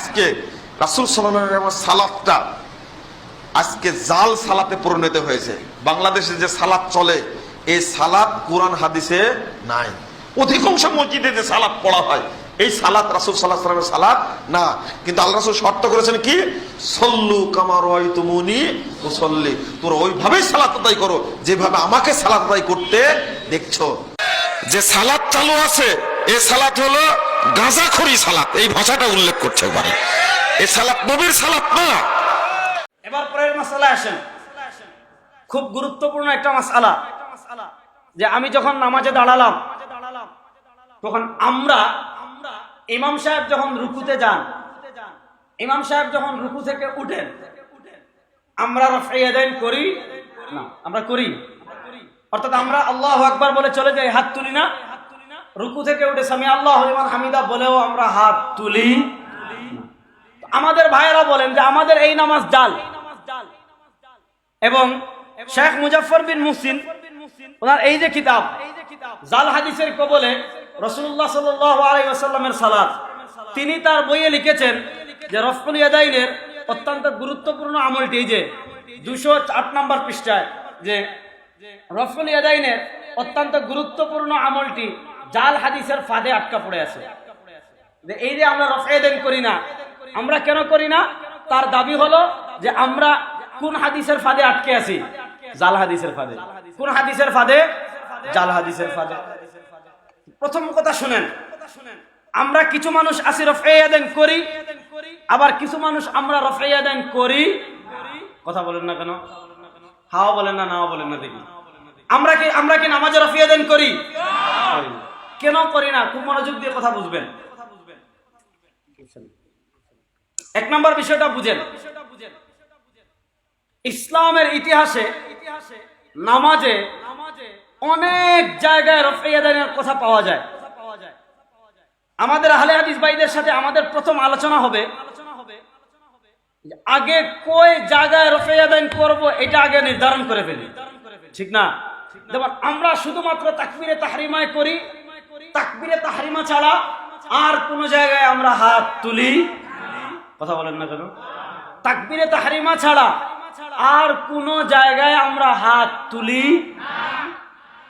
আজকে রাসুল সাল্লামের সালাদটা আজকে জাল সালাতে পরিণত হয়েছে। বাংলাদেশে যে সালাদ চলে, এই সালাদ কোরআন হাদিসে নাই। অধিকাংশ মসজিদে যে সালাদ পড়া হয়, এই সালাত রাসুল সাল্লাহ সাল্লামের সালাদ না। কিন্তু আল্লাহ রাসুল শর্ত করেছেন কি? সল্লু কামার তুমুনি মুসল্লি তোর ওইভাবেই সালাত আদায় করো, যেভাবে আমাকে সালাত আদায় করতে দেখছ। যে সালাদ চালু আছে, এই সালাত হলো গাঁজাখড়ি সালাত, এই ভাষাটা উল্লেখ করছে একবারে। এই সালাত নবীর সালাত না। এবার পরের মাসালা আসেন। খুব গুরুত্বপূর্ণ একটা মাসালা যে আমি যখন নামাজে দাঁড়ালাম, তখন আমরা ইমাম সাহেব যখন রুকুতে যান, ইমাম সাহেব যখন রুকু থেকে উঠেন, আমরা রফাইয়াদাইন করি, না, আমরা করি। অর্থাৎ আমরা আল্লাহ আকবার বলে চলে যাই, হাত তুলি না। রুকু থেকে উঠে সামি আল্লাহ ইমান হামিদা বলেও আমরা হাত তুলি। আমাদের ভাইয়েরা বলেন যে আমাদের এই নামাজ জাল। এবং শেখ মুজাফর বিন মুসিন ওনার এই যে কিতাব, জাল হাদিসের কবলে রসুল্লাহ সাল্লামের সালাদ তিনি তার বইয়ে লিখেছেন যে, রফকুল ইয়াদাইনের অত্যন্ত গুরুত্বপূর্ণ আমলটি যে দুশো আট নম্বর পৃষ্ঠায় যে, রফকুল ইয়াদাইনের অত্যন্ত গুরুত্বপূর্ণ আমলটি জাল হাদিসের ফাঁদে আটকা পড়ে আছে। যে এই যে আমরা রফায়দান করি না, আমরা কেন করি না? তার দাবি হলো যে আমরা কোন হাদিসের ফাঁদে আটকে আছি? জাল হাদিসের ফাঁদে। কোন হাদিসের ফাঁদে? জাল হাদিসের ফাঁদে। প্রথম কথা শুনেন, আমরা কিছু মানুষ আছি রফাইয়াদান করি, আবার কিছু মানুষ আমরা রফাইয়াদান করি। কথা বলেন না কেন? হাওয়া বলেন না নাও বলেন না দেখি। আমরা কি আমরা কি নামাজে রফিয়াদান করি। কেন করি না? খুব মনোযোগ দিয়ে কথা বুঝবেন। এক নম্বর বিষয়টা বুঝেন। ইসলামের ইতিহাসে নামাজে অনেক জায়গায় রফিয়াদানের কথা পাওয়া যায়। আমাদের আহলে হাদিস ভাইদের সাথে আমাদের প্রথম আলোচনা হবে। আগে কই জায়গায় রফিয়াদান করব এটা আগে নির্ধারণ করে ফেলি। ঠিক না? যেমন আমরা শুধুমাত্র তাকবিরে তাহরিমায় করি তাকবিরে তাহরিমা ছাড়া আর কোন জায়গায় আমরা হাত তুলি। কথা বলেন না কেন? তাকবিরে তাহরিমা ছাড়া আর কোন জায়গায় আমরা হাত তুলি।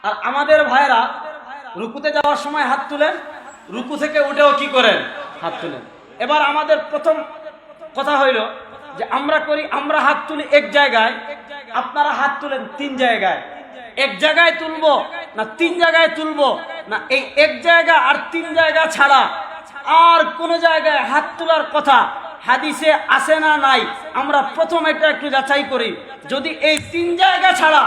আর আমাদের ভাইরা রুকুতে যাওয়ার সময় হাত তুলেন। রুকু থেকে উঠেও কি করেন? হাত তুলেন। এবার আমাদের প্রথম কথা হইল যে আমরা করি, আমরা হাত তুলি এক জায়গায়। আপনারা হাত তুলেন তিন জায়গায়। এক জায়গায় তুলবো। না তিন জায়গায় তুলবো, না এই এক জায়গা আর তিন জায়গা ছাড়া আর কোন জায়গায় হাত তোলার কথা হাদিসে আসে না, নাই। আমরা প্রথম এটা একটু যাচাই করি। যদি এই তিন জায়গা ছাড়া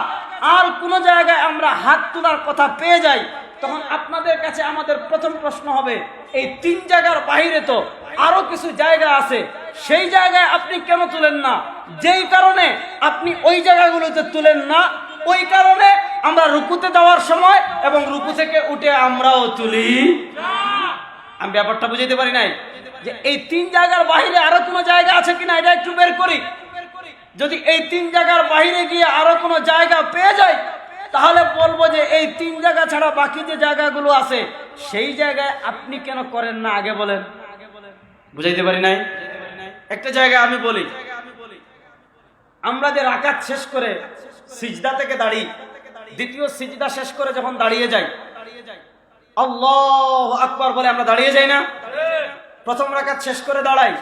আর কোন জায়গায় আমরা হাত তোলার কথা পেয়ে যাই, তখন আপনাদের কাছে আমাদের প্রথম প্রশ্ন হবে, এই তিন জায়গার বাইরে তো আরও কিছু জায়গা আছে, সেই জায়গায় আপনি কেন তুলেন না? যেই কারণে আপনি ওই জায়গাগুলোতে তুলেন না, ওই কারণে আমরা রুকুতে যাওয়ার সময় এবং রুকু থেকে উঠে আমরাও তুলি আমি ব্যাপারটা বুঝাইতে পারি নাই? যে এই তিন জায়গার বাইরে আরও কোনো জায়গা আছে কিনা এটা একটু বের করি। যদি এই তিন জায়গার বাইরে গিয়ে আরও কোনো জায়গা পেয়ে যায় তাহলে বলব যে এই তিন জায়গা ছাড়া বাকি যে জায়গাগুলো আছে, সেই জায়গায় আপনি কেন করেন না আগে বলেন? বুঝাইতে পারি নাই? একটা জায়গা আমি বলি। আমরা যে রাকাত শেষ করে সিজদা থেকে দাঁড়িয়ে দ্বিতীয় সিজদা শেষ করে যখন দাঁড়িয়ে যাই, আল্লাহ আকবার বলে আমরা দাঁড়িয়ে যাই না? প্রথম রাকাত শেষ করে দাঁড়াই,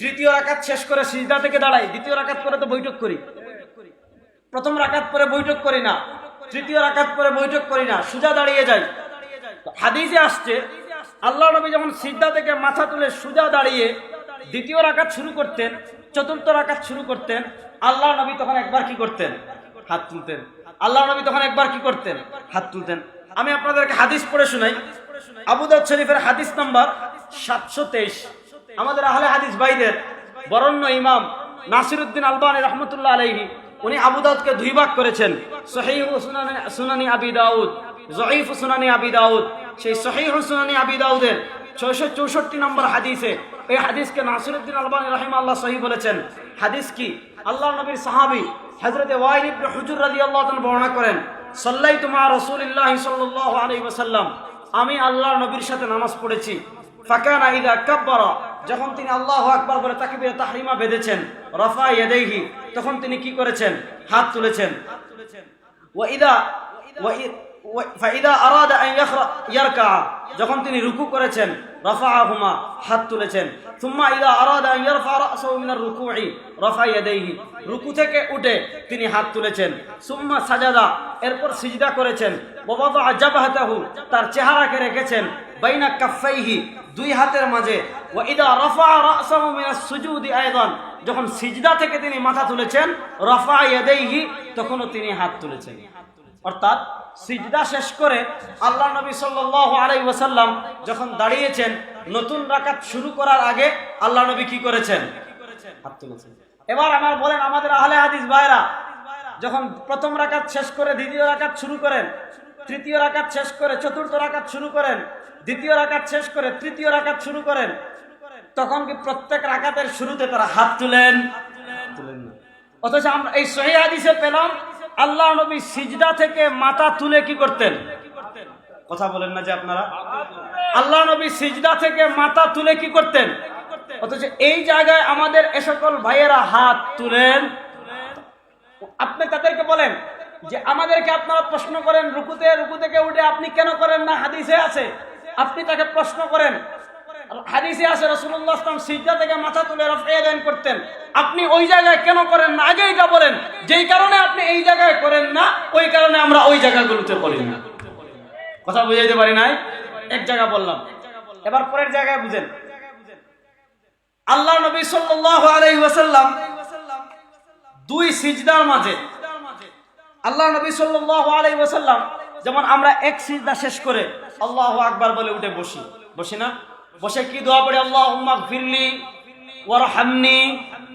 তৃতীয় রাকাত শেষ করে সিজদা থেকে দাঁড়াই, দ্বিতীয় রাকাত করে তো বৈঠক করি। প্রথম রাকাত পরে বৈঠক করি না, তৃতীয় রাকাত পরে বৈঠক করি না, সুজা দাঁড়িয়ে যাই। তো হাদিসে আসছে আল্লাহ নবী যখন সিজদা থেকে মাথা তুলে সুজা দাঁড়িয়ে দ্বিতীয় রাকাত শুরু করতেন, চতুর্থ রাকাত শুরু করতেন আল্লাহ নবী তখন একবার কি করতেন? হাত তুলতেন। আল্লাহ নবী তখন একবার কি করতেন? হাত তুলতেন। আমি আপনাদেরকে হাদিস পড়ে শুনাই। আবু দাউদ শরীফের হাদিস নাম্বার সাতশো তেইশ। আমাদের আহলে হাদিস ভাইদের বরণ্য ইমাম নাসিরুদ্দিন আলবানী রহমতুল্লাহ আলাইহি, উনি আবু দাউদকে দুই ভাগ করেছেন। সহিহ আবি দাউদ, জয়ীফ সুনানি আবি দাউদ। সেই সহিহ আবি দাউদের ছয়শো চৌষট্টি নম্বর হাদিসে এই হাদিসকে নাসিরুদ্দিন আলবানী রহিম আল্লাহ সহি বলেছেন। হাদিস কি? আল্লাহ নবীর সাহাবি হজরত ওয়াইল ইবনে হুজুর রাদিয়াল্লাহু তাআলা বর্ণনা করেন, সাল্লাইতু মা রাসূলিল্লাহি সাল্লাল্লাহু আলাইহি ওয়াসাল্লাম, আমি আল্লাহর নবীর সাথে নামাজ পড়েছি। ফাকানা ইদা কাব্বারা, যখন তিনি আল্লাহ আকবার বলে তাকে তাহরিমা বেঁধেছেন, রফা ইয়াদাইহি, তখন তিনি কি করেছেন? হাত তুলেছেন। ওয়াইদা ওয়াই- ওয়াই- ফাইদা আরাদা আন ইয়ারকা, যখন তিনি রুকু করেছেন হাত তুলেছেন। সুম্মা ইদা আরাদা ইয়ারফা রাসাহু মিনার রুকুই ইয়াদাইহি। রুকু থেকে উঠে তিনি হাত তুলেছেন। সুম্মা সাজাদা, এরপর সিজদা করেছেন। ওয়াদা জাবহাতাহু, তার চেহারাকে রেখেছেন। বাইনা কাফাইহি দুই হাতের মাঝে। ওয়া ইদা রাফা রাসাহু মিনাস সুজুদি যখন সিজদা থেকে তিনি মাথা তুলেছেন, রাফা ইয়াদাইহি, তখনও তিনি হাত তুলেছেন। অর্থাৎ সিজদা শেষ করে আল্লাহ নবী সাল্লাল্লাহু আলাইহি ওয়াসাল্লাম যখন দাঁড়িয়েছেন, নতুন রাকাত শুরু করার আগে আল্লাহ নবী কি করেছেন? এবার আমার বলেন, আমাদের আহলে হাদিস ভাইরা যখন প্রথম রাকাত শেষ করে দ্বিতীয় রাকাত শুরু করেন, তৃতীয় রাকাত শেষ করে চতুর্থ রাকাত শুরু করেন, দ্বিতীয় রাকাত শেষ করে তৃতীয় রাকাত শুরু করেন, তখন কি প্রত্যেক রাকাতের শুরুতে তারা হাত তুলেন? তুলেন অথচ আমরা এই সহি হাদিসে পেলাম আল্লাহ নবী সিজদা থেকে মাথা তুলে কি করতেন? কথা বলেন না যে আপনারা। আল্লাহ নবী সিজদা থেকে মাথা তুলে কি করতেন? অথচ এই জায়গায় আমাদের এ সকল ভাইয়েরা হাত তুলেন। আপনি তাদেরকে বলেন যে, আমাদেরকে আপনারা প্রশ্ন করেন, রুকুতে রুকু থেকে উঠে আপনি কেন করেন না? হাদিসে আছে। আপনি তাকে প্রশ্ন করেন। হাদিসে আছে রসুল্লাহ আসলাম সিজদা থেকে মাথা তুলে রফিয়া দান করতেন। আপনি ওই জায়গায় কেন করেন না? আগে এটা বলেন। যেই কারণে আপনি এই জায়গায় করেন না, ওই কারণে আমরা ওই জায়গাগুলোতে করি না। কথা বুঝাইতে পারি নাই? এক জায়গা বললাম। এবার পরের জায়গায় বুঝেন। আল্লাহ নবী সাল্লাল্লাহু আলাইহি ওয়াসাল্লাম দুই সিজদার মাঝে আল্লাহ নবী সাল্লাল্লাহু আলাইহি ওয়াসাল্লাম যেমন আমরা এক সিজদা শেষ করে আল্লাহু আকবার বলে উঠে বসি। বসি না? বসে কি দোয়া পড়ি? আল্লাহুম্মা গফিরলি ওয়ারহামনি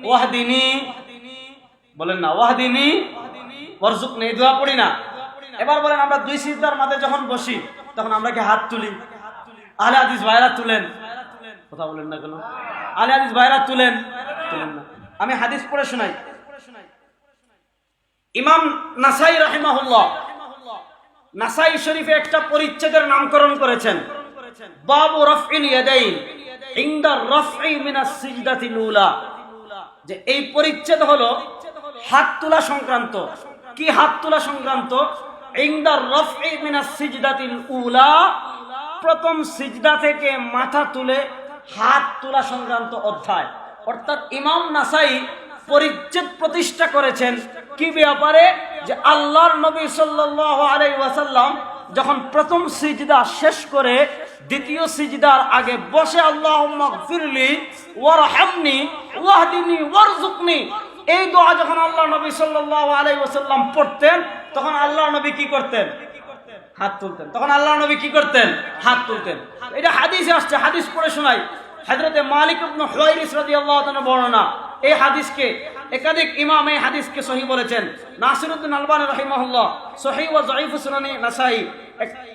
ওয়াহদিনি। বলেন না, ওয়াহদিনি ওয়ারজুকনি এই দোয়া পড়ি না। এবার বলেন, আমরা দুই সিজদার মাঝে যখন বসি, তখন আমরা কি হাত তুলি? আহলে হাদিস ভাইরা তুলেন। কথা বলেন না কেন? আহলে হাদিস ভাইরা তুলেন। তুলেন না। আমি হাদিস পড়ে শোনাই। ইমাম নাসাই রাহিমাহুল্লাহ, নাসাই শরীফে একটা পরিচ্ছেদের নামকরণ করেছেন। বাবু রফইল ইয়াদাইন, ইনদা রফই মিনাস সিজদাতিল উলা যে এই পরিচ্ছেদ হলো হাত তোলা সংক্রান্ত। কি হাত তোলা সংক্রান্ত? ইনদা রফই মিনাস সিজদাতিল উলা। প্রথম সিজদা থেকে মাথা তুলে হাত তোলা সংক্রান্ত অধ্যায়। অর্থাৎ ইমাম নাসাই পরিচ্ছেদ প্রতিষ্ঠা করেছেন কি ব্যাপারে? যে আল্লাহর নবী সাল্লাল্লাহু আলাইহি ওয়াসাল্লাম যখন প্রথম সিজদা শেষ করে দ্বিতীয় সিজদার আগে বসে, আল্লাহুম্মা গফিরলি ওয়ারহামনি ওয়াহদিনি ওয়ারজুকনি এই দোয়া যখন আল্লাহ নবী সাল্লাল্লাহু আলাইহি ওয়াসাল্লাম পড়তেন, তখন আল্লাহ নবী কি করতেন? হাত তুলতেন। তখন আল্লাহ নবী কি করতেন? হাত তুলতেন। এটা হাদিসে আসছে, হাদিস পড়ে শোনাই। হযরতে মালিক ইবনে বর্ণনা। এই হাদিসকে একাধিক ইমাম এই হাদিসকে সহি বলেছেন। নাসিরউদ্দিন আলবানী রাহিমাহুল্লাহ সহি ওয়া যায়িফ সুনানি নাসাই।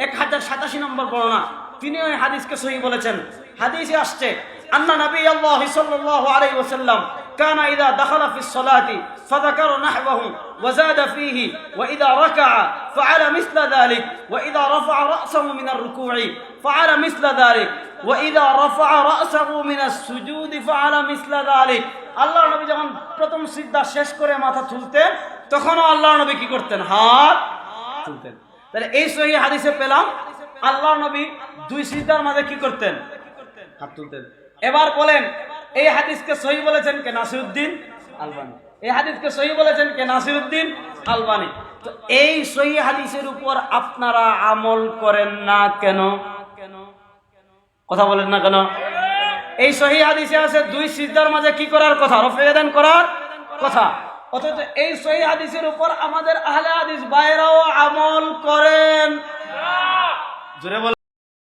এক হাজার সাতাশি নম্বর বর্ণনা। তিনিও এই হাদিসকে সহি বলেছেন হাদিসে আসছে আন্না নবী আল্লাহ সাল্লাল্লাহু আলাইহি ওয়াসাল্লাম كان إذا دخل في الصلاة فذكر نحوه وزاد فيه وإذا ركع فعل مثل ذلك وإذا رفع رأسه من الركوع فعل مثل ذلك وإذا رفع رأسه من السجود فعل مثل ذلك আল্লাহ নবী যখন প্রথম সিদ্ধা শেষ করে মাথা তুলতেন তখনও আল্লাহ নবী কি করতেন হাত তুলতেন তাহলে এই সহি হাদিসে পেলাম আল্লাহ নবী দুই সিদ্ধার মাঝে কি করতেন? হাত তুলতেন। এবার বলেন এই হাদিসকে সহি বলেছেন কে নাসিরুদ্দিন আলবানি? এই হাদিসকে সহি বলেছেন কে নাসিরুদ্দিন আলবানি? তো এই সহি হাদিসের উপর আপনারা আমল করেন না কেন? কেন কথা বলেন না কেন? এই সহি হাদিসে আছে দুই সিজদার মাঝে কি করার কথা? রফেদান করার কথা। অথচ এই সহি হাদিসের উপর আমাদের আহলে হাদিস বাইরাও আমল করেন। জোরে বলেন